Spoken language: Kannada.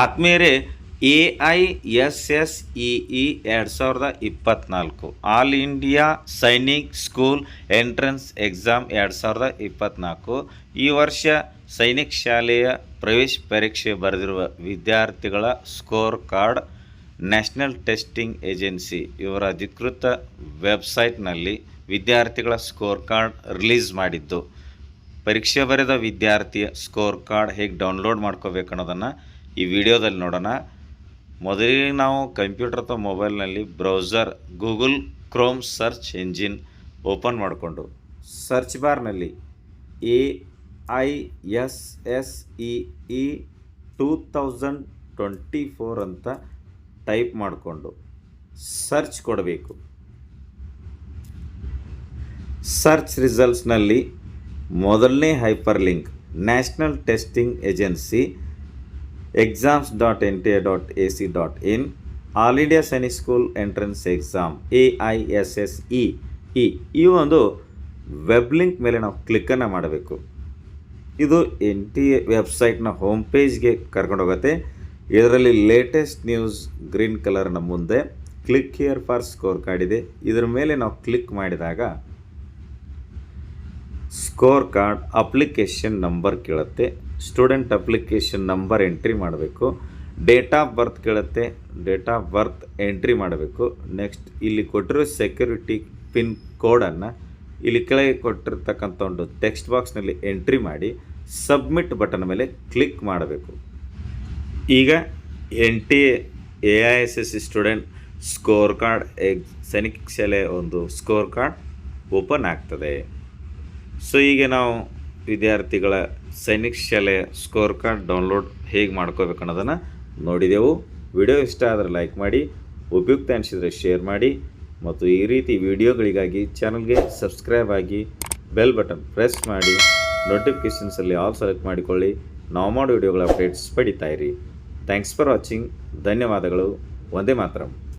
ಆತ್ಮೀಯರೇ A I S S E E ಎರಡು ಸಾವಿರದ ಇಪ್ಪತ್ತ್ನಾಲ್ಕು all India Sainik school entrance exam ಎರಡು ಸಾವಿರದ ಇಪ್ಪತ್ತ್ನಾಲ್ಕು ಈ ವರ್ಷ ಸೈನಿಕ್ ಶಾಲೆಯ ಪ್ರವೇಶ ಪರೀಕ್ಷೆ ಬರೆದಿರುವ ವಿದ್ಯಾರ್ಥಿಗಳ score card national testing agency ಇವರ ಅಧಿಕೃತ ವೆಬ್ಸೈಟ್ನಲ್ಲಿ ವಿದ್ಯಾರ್ಥಿಗಳ ಸ್ಕೋರ್ ಕಾರ್ಡ್ ರಿಲೀಸ್ ಮಾಡಿದ್ದು. ಪರೀಕ್ಷೆ ಬರೆದ ವಿದ್ಯಾರ್ಥಿಯ ಸ್ಕೋರ್ ಕಾರ್ಡ್ ಹೇಗೆ ಡೌನ್ಲೋಡ್ ಮಾಡ್ಕೋಬೇಕು ಅನ್ನೋದನ್ನು ಈ ವಿಡಿಯೋದಲ್ಲಿ ನೋಡೋಣ. ಮೊದಲಿಗೆ ನಾವು ಕಂಪ್ಯೂಟರ್ ಅಥವಾ ಮೊಬೈಲ್ನಲ್ಲಿ browser Google Chrome search engine open ಮಾಡಿಕೊಂಡು ಸರ್ಚ್ ಬಾರ್ನಲ್ಲಿ A I S S E E two thousand twenty four ಅಂತ ಟೈಪ್ ಮಾಡಿಕೊಂಡು ಸರ್ಚ್ ಕೊಡಬೇಕು. ಸರ್ಚ್ ರಿಸಲ್ಟ್ಸ್ನಲ್ಲಿ ಮೊದಲನೇ hyper link national testing agency exams dot N T A dot A C dot in all India Sainik school entrance exam A I S S E E ಈ ಒಂದು ವೆಬ್ ಲಿಂಕ್ ಮೇಲೆ ನಾವು ಕ್ಲಿಕ್ಕನ್ನು ಮಾಡಬೇಕು. ಇದು ಎನ್ ಟಿ ಎ ವೆಬ್ಸೈಟ್ನ ಹೋಮ್ ಪೇಜ್ಗೆ ಕರ್ಕೊಂಡು ಹೋಗುತ್ತೆ. ಇದರಲ್ಲಿ ಲೇಟೆಸ್ಟ್ ನ್ಯೂಸ್ ಗ್ರೀನ್ ಕಲರ್ನ ಮುಂದೆ click here for score card ಇದೆ. ಇದರ ಮೇಲೆ ನಾವು ಕ್ಲಿಕ್ ಮಾಡಿದಾಗ ಸ್ಕೋರ್ ಕಾರ್ಡ್ ಅಪ್ಲಿಕೇಶನ್ ನಂಬರ್ ಕೇಳುತ್ತೆ. ಸ್ಟೂಡೆಂಟ್ ಅಪ್ಲಿಕೇಶನ್ ನಂಬರ್ ಎಂಟ್ರಿ ಮಾಡಬೇಕು. ಡೇಟ್ ಆಫ್ ಬರ್ತ್ ಕೇಳುತ್ತೆ. ಡೇಟ್ ಆಫ್ ಬರ್ತ್ ಎಂಟ್ರಿ ಮಾಡಬೇಕು. ನೆಕ್ಸ್ಟ್ ಇಲ್ಲಿ ಕೊಟ್ಟಿರೋ ಸೆಕ್ಯೂರಿಟಿ ಪಿನ್ ಕೋಡನ್ನು ಇಲ್ಲಿ ಕೆಳಗೆ ಕೊಟ್ಟಿರ್ತಕ್ಕಂಥ ಒಂದು ಟೆಕ್ಸ್ಟ್ ಬಾಕ್ಸ್ನಲ್ಲಿ ಎಂಟ್ರಿ ಮಾಡಿ ಸಬ್ಮಿಟ್ ಬಟನ್ ಮೇಲೆ ಕ್ಲಿಕ್ ಮಾಡಬೇಕು. ಈಗ N T A I S S student score card egg ಸೈನಿಕ ಶಾಲೆ ಒಂದು ಸ್ಕೋರ್ ಕಾರ್ಡ್ ಓಪನ್ ಆಗ್ತದೆ. ಸೊ ಈಗ ನಾವು ವಿದ್ಯಾರ್ಥಿಗಳ ಸೈನಿಕ ಶಾಲೆಯ ಸ್ಕೋರ್ ಕಾರ್ಡ್ ಡೌನ್ಲೋಡ್ ಹೇಗೆ ಮಾಡ್ಕೋಬೇಕು ಅನ್ನೋದನ್ನು ನೋಡಿದೆವು. ವಿಡಿಯೋ ಇಷ್ಟ ಆದರೆ ಲೈಕ್ ಮಾಡಿ, ಉಪಯುಕ್ತ ಅನಿಸಿದರೆ ಶೇರ್ ಮಾಡಿ ಮತ್ತು ಈ ರೀತಿ ವಿಡಿಯೋಗಳಿಗಾಗಿ ಚಾನಲ್ಗೆ ಸಬ್ಸ್ಕ್ರೈಬ್ ಆಗಿ ಬೆಲ್ ಬಟನ್ ಪ್ರೆಸ್ ಮಾಡಿ ನೋಟಿಫಿಕೇಷನ್ಸಲ್ಲಿ ಆಲ್ ಸೆಲೆಕ್ಟ್ ಮಾಡಿಕೊಳ್ಳಿ. ನಾವು ಮಾಡೋ ವಿಡಿಯೋಗಳ ಅಪ್ಡೇಟ್ಸ್ ಪಡಿತಾಯಿರಿ ಥ್ಯಾಂಕ್ಸ್ ಫಾರ್ ವಾಚಿಂಗ್ ಧನ್ಯವಾದಗಳು. ಒಂದೇ ಮಾತರಂ.